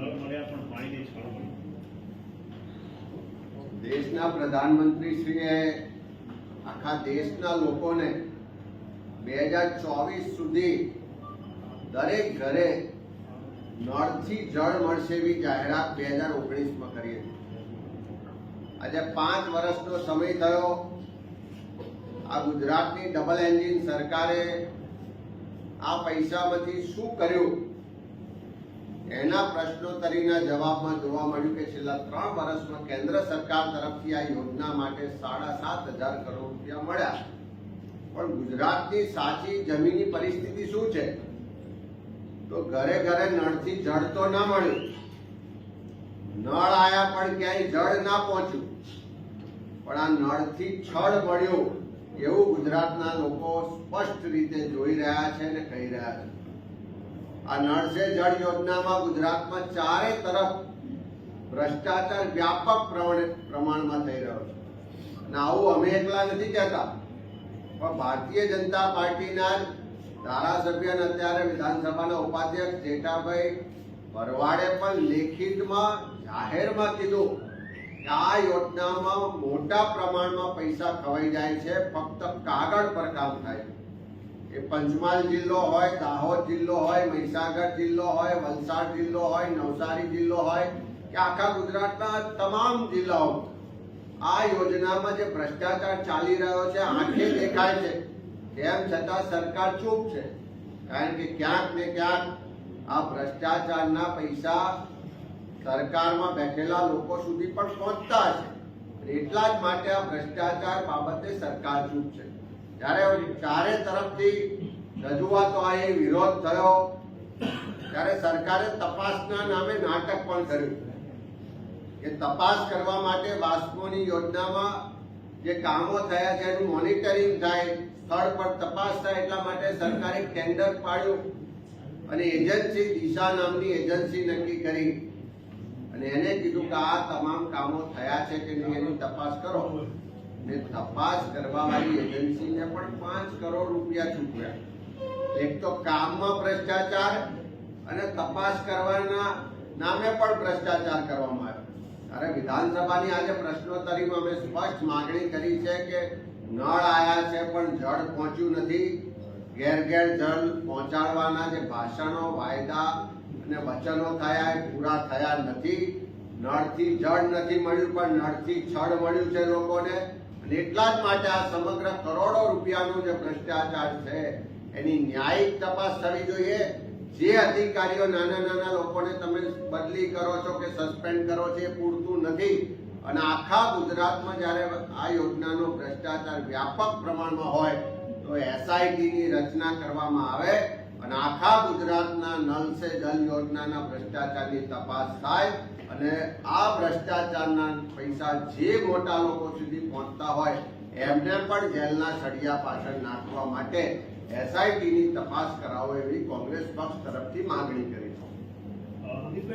નળ મળ્યા પણ પાણીની છળ મળી દેશના પ્રધાનમંત્રીશ્રીએ આખા દેશના લોકોને બે હજાર ચોવીસ સુધી દરેક ઘરે નળથી જળ મળશે એવી જાહેરાત બે હજાર ઓગણીસમાં કરી હતી. આજે પાંચ વર્ષનો સમય થયો. આ ગુજરાતની ડબલ એન્જિન સરકારે આ પૈસામાંથી શું કર્યું? એના પ્રશ્નોત્તરીના જવાબમાં જોવા મળ્યું કે છેલ્લા ત્રણ વર્ષમાં કેન્દ્ર સરકાર તરફથી આ યોજના માટે સાડા સાત હજાર કરોડ રૂપિયા મળ્યા પણ ગુજરાતની સાચી જમીની પરિસ્થિતિ શું છે? તો ઘરે ઘરે નળથી જળ તો ના મળ્યું. નળ આયા પણ ક્યાંય જળ ના પહોંચ્યું. પણ આ નળથી છળ મળ્યું એવું ગુજરાતના લોકો સ્પષ્ટ રીતે જોઈ રહ્યા છે અને કહી રહ્યા છે. આ નળ સે જળ યોજનામાં ગુજરાતમાં ચારે તરફ ભ્રષ્ટાચાર વ્યાપક પ્રમાણે- પ્રમાણમાં થઈ રહ્યો છે. અને આવું અમે એકલા નથી કહેતા. પણ ભારતીય જનતા પાર્ટીના ધારાસભ્ય અને અત્યારે વિધાનસભાના ઉપાધ્યક્ષ જેઠાભાઈ ભરવાડે પણ લેખિતમાં, જાહેરમાં કીધું કે આ યોજનામાં મોટા પ્રમાણમાં પૈસા ખવાઈ જાય છે, ફક્ત કાગળ પર કામ થાય છે. એ પંચમહાલ જિલ્લો હોય, દાહોદ જિલ્લો હોય, મહીસાગર જિલ્લો હોય, વલસાડ જિલ્લો હોય, નવસારી જિલ્લો હોય, કે આખા ગુજરાતના તમામ જિલ્લાઓ આ યોજનામાં જે ભ્રષ્ટાચાર ચાલી રહ્યો છે, આંખે દેખાય છે. તેમ છતાં સરકાર ચૂપ છે. કારણ કે ક્યાંક ને ક્યાંક આ ભ્રષ્ટાચારના પૈસા સરકારમાં બેઠેલા લોકો સુધી પણ પહોંચતા છે. એટલા જ માટે આ ભ્રષ્ટાચાર બાબતે સરકાર ચૂપ છે. જ્યારે ચારે તરફથી રજૂઆતો આવી વિરોધ થયો, ત્યારે સરકારે તપાસના નામે નાટક પણ કર્યું. કે તપાસ કરવા માટે વાસ્કોની યોજનામાં જે કામો થયા છે, એનું મોનિટરિંગ થાય, સ્થળ પર તપાસ થાય એટલા માટે સરકારે ટેન્ડર પાડ્યું અને એજન્સી દિશા નામની એજન્સી નક્કી કરી. અને એને કીધું કે આ તમામ કામો થયા છે કે નહીં, એની તપાસ કરો. ને તપાસ કરવા વાળી એજન્સીને પણ પાંચ કરોડ રૂપિયા ચૂકવ્યા. એક તો કામમાં ભ્રષ્ટાચાર અને તપાસ કરવાના નામે પણ ભ્રષ્ટાચાર કરવામાં આવ્યો. ત્યારે વિધાનસભાની આજે પ્રશ્નોત્તરીમાં અમે સ્પષ્ટ માગણી કરી છે કે નળ આયા છે પણ જળ પહોંચ્યું નથી. ઘેર ઘેર જળ પહોંચાડવાના જે ભાષણો, વાયદા અને વચનો થયા એ પૂરા થયા નથી. નળથી જળ નથી મળ્યું પણ નળથી છળ મળ્યું છે લોકોને. એટલા જ માટે આ સમગ્ર કરોડો રૂપિયાનો જે ભ્રષ્ટાચાર છે, એની ન્યાયિક તપાસ થવી જોઈએ. જે અધિકારીઓ નાના નાના લોકોને તમે બદલી કરો છો કે સસ્પેન્ડ કરો છો, એ પૂરતું નથી. અને આખા ગુજરાતમાં જ્યારે આ યોજનાનો ભ્રષ્ટાચાર વ્યાપક પ્રમાણમાં હોય, તો એસઆઈટીની રચના કરવામાં આવે અને આખા ગુજરાતના નલ સે જલ યોજનાના ભ્રષ્ટાચારની તપાસ થાય. અને આ ભ્રષ્ટાચારના પૈસા જે મોટા લોકો સુધી પહોંચતા હોય, એમને પણ જેલના સળિયા પાછળ નાખવા માટે એસઆઈટીની તપાસ કરાવો એવી કોંગ્રેસ પક્ષ તરફથી માંગણી કરી છે.